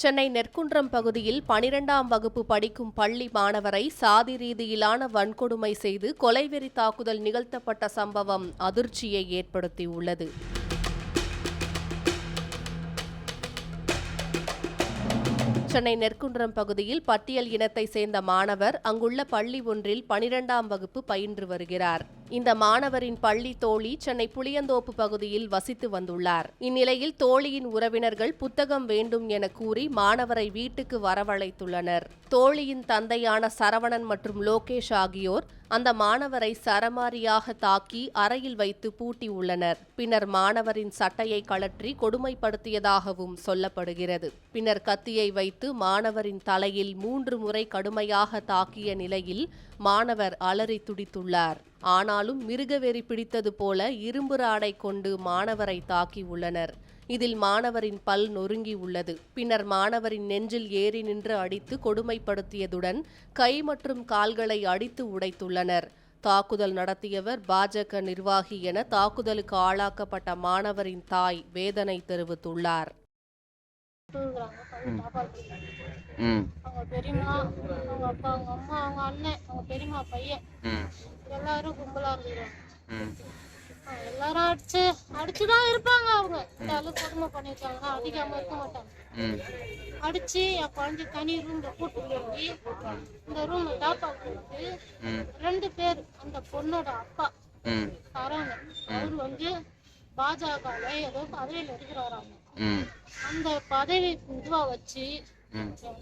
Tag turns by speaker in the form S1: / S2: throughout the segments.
S1: சென்னை நெற்குன்றம் பகுதியில் பனிரெண்டாம் வகுப்பு படிக்கும் பள்ளி மாணவரை சாதி ரீதியிலான வன்கொடுமை செய்து கொலைவெறி தாக்குதல் நிகழ்த்தப்பட்ட சம்பவம் அதிர்ச்சியை ஏற்படுத்தியுள்ளது. சென்னை நெற்குன்றம் பகுதியில் பட்டியல் இனத்தை சேர்ந்த மாணவர் அங்குள்ள பள்ளி ஒன்றில் பனிரெண்டாம் வகுப்பு பயின்று வருகிறார். இந்த மாணவரின் பள்ளி தோழி சென்னை புளியந்தோப்பு பகுதியில் வசித்து வந்துள்ளார். இந்நிலையில் தோழியின் உறவினர்கள் புத்தகம் வேண்டும் என கூறி மாணவரை வீட்டுக்கு வரவழைத்துள்ளனர். தோழியின் தந்தையான சரவணன் மற்றும் லோகேஷ் ஆகியோர் அந்த மாணவரை சரமாரியாக தாக்கி அறையில் வைத்து பூட்டி உள்ளனர். பின்னர் மாணவரின் சட்டையை கழற்றி கொடுமைப்படுத்தியதாகவும் சொல்லப்படுகிறது. பின்னர் கத்தியை வைத்து மாணவரின் தலையில் மூன்று முறை கடுமையாக தாக்கிய நிலையில் மாணவர் அலறி துடித்துள்ளார். ஆனாலும் மிருகவெறி பிடித்தது போல இரும்பு ராடை கொண்டு மாணவரை தாக்கி உள்ளனர். இதில் மாணவரின் பல் நொறுங்கி உள்ளது. பின்னர் மாணவரின் நெஞ்சில் ஏறி நின்று அடித்து கொடுமைப்படுத்தியதுடன் கை மற்றும் கால்களை அடித்து உடைத்துள்ளனர். தாக்குதல் நடத்தியவர் பாஜக நிர்வாகி என தாக்குதலுக்கு ஆளாக்கப்பட்ட மாணவரின் தாய் வேதனை தெரிவித்துள்ளார்.
S2: அவங்க பெரியம்மா அவங்க அப்பா அவங்க அம்மா அவங்க அண்ணன் அவங்க பெரியம்மா பையன். எல்லாரும் கும்பலா அவங்க எல்லாரும் அடிச்சு அடிச்சுதான் இருப்பாங்க அவங்க. இந்த அளவுக்கு கொடுமை பண்ணிருக்காங்க அடிக்காம இருக்க மாட்டாங்க. அடிச்சு என் குழந்தை தனி ரூம்ல கூட்டு போய் இந்த ரூம்ல டாப்பா
S3: ம்.
S2: ரெண்டு பேர் அந்த பொண்ணோட அப்பா சரவணன் அவர் வந்து பாஜகல ஏதோ பதவியில இருக்கிறாராம் அந்த பதவி இதுவா வச்சு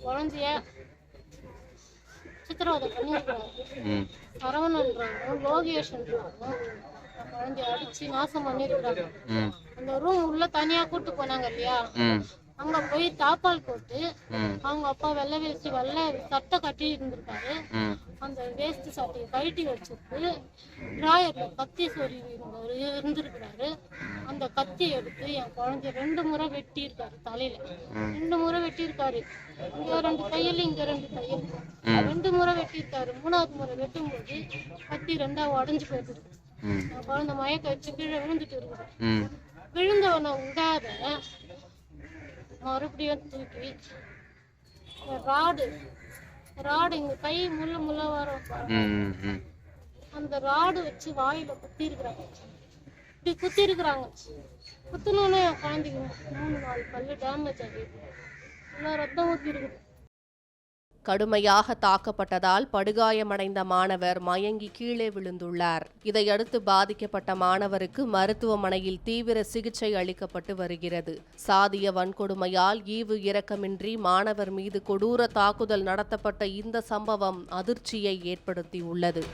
S2: குழந்தைய சித்திரவதை சரவணன்றவங்க லோகேஷ்ன்றவங்க என் குழந்தைய அடிச்சு நாசம் பண்ணியிருக்கிறாங்க
S3: ம்.
S2: அந்த ரூம் உள்ள தனியா கூட்டு போனாங்க இல்லையா? அங்க போய் தாப்பால் போட்டு அவங்க அப்பா வெள்ளை வேஷ்டி வெள்ளை சட்டை கட்டி இருந்திருக்காரு. அந்த வேஷ்டி சட்டையை கழட்டி வச்சுட்டு டிராயர்ல கத்தி சொறி இருந்திருக்கிறாரு. அந்த கத்தி எடுத்து என் குழந்தைய ரெண்டு முறை வெட்டி இருக்காரு தலையில ரெண்டு முறை வெட்டி இருக்காரு இங்க ரெண்டு தையல் இங்க ரெண்டு தையல். ரெண்டு முறை வெட்டி இருக்காரு மூணாவது முறை வெட்டும்போது கத்தி ரெண்டா உடஞ்சு போயிட்டு என் குழந்தை மயக்க வச்சு கீழே விழுந்துட்டு இருக்குது.
S3: ம்.
S2: விழுந்தவனை விடாத மறுபடியும் தூக்கி ராடு ராடு இங்க கை முள்ள முள்ள வரும் அந்த ராடு வச்சு வாயில குத்தி இருக்கிறாங்க இப்படி குத்தி இருக்கிறாங்க குத்துனோடனே குழந்தைக்கு மூணு நாலு பல்லு டேமேஜ் ஆகிடுது எல்லாம் ரத்தம் ஊத்தி இருக்குது
S1: கடுமையாக தாக்கப்பட்டதால் படுகாயமடைந்த மாணவர் மயங்கி கீழே விழுந்துள்ளார். இதையடுத்து பாதிக்கப்பட்ட மாணவருக்கு மருத்துவமனையில் தீவிர சிகிச்சை அளிக்கப்பட்டு வருகிறது. சாதிய வன்கொடுமையால் ஈவு இரக்கமின்றி மாணவர் மீது கொடூர தாக்குதல் நடத்தப்பட்ட இந்த சம்பவம் அதிர்ச்சியை ஏற்படுத்தியுள்ளது.